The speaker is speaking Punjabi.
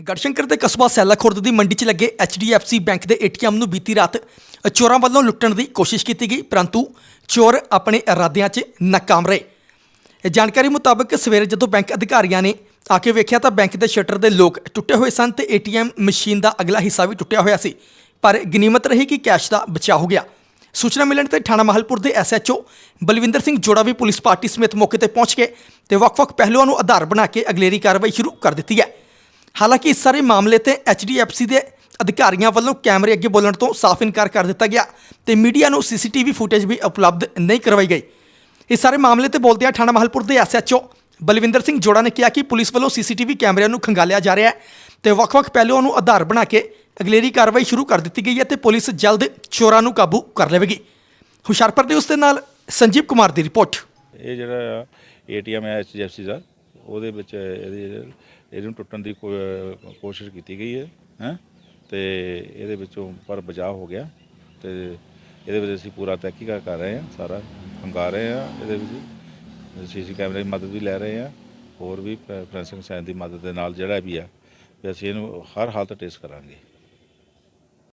ਗੜਸ਼ੰਕਰ ਦੇ ਕਸਬਾ ਸੈਲਾ ਖੁਰਦ ਦੀ ਮੰਡੀ 'ਚ ਲੱਗੇ HDFC ਬੈਂਕ ਦੇ ATM ਨੂੰ ਬੀਤੀ ਰਾਤ ਚੋਰਾਂ ਵੱਲੋਂ ਲੁੱਟਣ ਦੀ ਕੋਸ਼ਿਸ਼ ਕੀਤੀ ਗਈ, ਪਰੰਤੂ ਚੋਰ ਆਪਣੇ ਇਰਾਦਿਆਂ 'ਚ ਨਾਕਾਮ ਰਹੇ। ਜਾਣਕਾਰੀ ਮੁਤਾਬਕ ਸਵੇਰੇ ਜਦੋਂ ਬੈਂਕ ਅਧਿਕਾਰੀਆਂ ਨੇ ਆ ਕੇ ਵੇਖਿਆ ਤਾਂ ਬੈਂਕ ਦੇ ਸ਼ਟਰ ਦੇ ਲੋਕ ਟੁੱਟੇ ਹੋਏ ਸਨ ਤੇ ATM ਮਸ਼ੀਨ ਦਾ ਅਗਲਾ ਹਿੱਸਾ ਵੀ ਟੁੱਟਿਆ ਹੋਇਆ ਸੀ, ਪਰ ਗਨੀਮਤ ਰਹੀ ਕਿ ਕੈਸ਼ ਦਾ ਬਚਾਅ ਹੋ ਗਿਆ। ਸੂਚਨਾ ਮਿਲਣ ਤੇ ਥਾਣਾ ਮਹਲਪੁਰ ਦੇ ਐਸਐਚਓ ਬਲਵਿੰਦਰ ਸਿੰਘ ਜੋੜਾ ਵੀ ਪੁਲਿਸ ਪਾਰਟੀ ਸਮੇਤ ਮੌਕੇ ਤੇ ਪਹੁੰਚ ਕੇ ਤੇ ਵੱਖ-ਵੱਖ ਪਹਿਲੂਆਂ ਨੂੰ ਆਧਾਰ ਬਣਾ ਕੇ ਅਗਲੇਰੀ ਕਾਰਵਾਈ ਸ਼ੁਰੂ ਕਰ ਦਿੱਤੀ ਹੈ। ਹਾਲਾਂਕਿ ਇਸ ਸਾਰੇ ਮਾਮਲੇ ਤੇ HDFC ਦੇ ਅਧਿਕਾਰੀਆਂ ਵੱਲੋਂ ਕੈਮਰੇ ਅੱਗੇ ਬੋਲਣ ਤੋਂ ਸਾਫ਼ ਇਨਕਾਰ ਕਰ ਦਿੱਤਾ ਗਿਆ ਤੇ ਮੀਡੀਆ ਨੂੰ ਸੀਸੀਟੀਵੀ ਫੁਟੇਜ ਵੀ ਉਪਲਬਧ ਨਹੀਂ ਕਰਵਾਈ ਗਈ। ਇਸ ਸਾਰੇ ਮਾਮਲੇ ਤੇ ਬੋਲਦਿਆਂ ਥਾਣਾ ਮਹਲਪੁਰ ਦੇ ਐਸਐਚਓ ਬਲਵਿੰਦਰ ਸਿੰਘ ਜੋੜਾ ਨੇ ਕਿਹਾ ਕਿ ਪੁਲਿਸ ਵੱਲੋਂ ਸੀਸੀਟੀਵੀ ਕੈਮਰਿਆਂ ਨੂੰ ਖੰਗਾਲਿਆ ਜਾ ਰਿਹਾ ਹੈ ਤੇ ਵੱਖ-ਵੱਖ ਪਹਿਲੂਆਂ ਨੂੰ ਆਧਾਰ ਬਣਾ ਕੇ ਅਗਲੇਰੀ ਕਾਰਵਾਈ ਸ਼ੁਰੂ ਕਰ ਦਿੱਤੀ ਗਈ ਹੈ ਤੇ ਪੁਲਿਸ ਜਲਦ ਚੋਰਾਂ ਨੂੰ ਕਾਬੂ ਕਰ ਲਵੇਗੀ। ਹੁਸ਼ਿਆਰਪੁਰ ਦੇ ਉਸ ਦੇ ਨਾਲ ਸੰਜੀਵ ਕੁਮਾਰ ਦੀ ਰਿਪੋਰਟ। ਇਹ ਜਿਹੜਾ ਏਟੀਐਮ ਹੈ ਐਚਡੀਐਫਸੀ ਦਾ। ਉਹਦੇ ਵਿੱਚ ਇਹਦੇ ਇਹਨੂੰ ਟੁੱਟਣ ਦੀ ਕੋ- ਕੋਸ਼ਿਸ਼ ਕੀਤੀ ਗਈ ਹੈ ਹੈ? ਤੇ ਇਹਦੇ ਵਿੱਚੋਂ ਪਰ ਬਚਾਅ ਹੋ ਗਿਆ ਤੇ ਇਹਦੇ ਵਿੱਚ ਅਸੀਂ ਪੂਰਾ ਤਹਿਕੀਕਤ ਕਰ ਰਹੇ ਹਾਂ, ਸਾਰਾ ਹੰਗਾ ਰਹੇ ਹਾਂ ਇਹਦੇ ਵਿੱਚ। ਸੀਸੀ ਕੈਮਰੇ ਦੀ ਮਦਦ ਵੀ ਲੈ ਰਹੇ ਹਾਂ, ਹੋਰ ਵੀ ਫੋਰੈਂਸਿਕ ਸਾਇੰਸ ਦੀ ਮਦਦ ਦੇ ਨਾਲ ਜਿਹੜਾ ਵੀ ਆ, ਵੀ ਅਸੀਂ ਇਹਨੂੰ ਹਰ ਹਾਲਤ ਟੈਸਟ ਕਰਾਂਗੇ।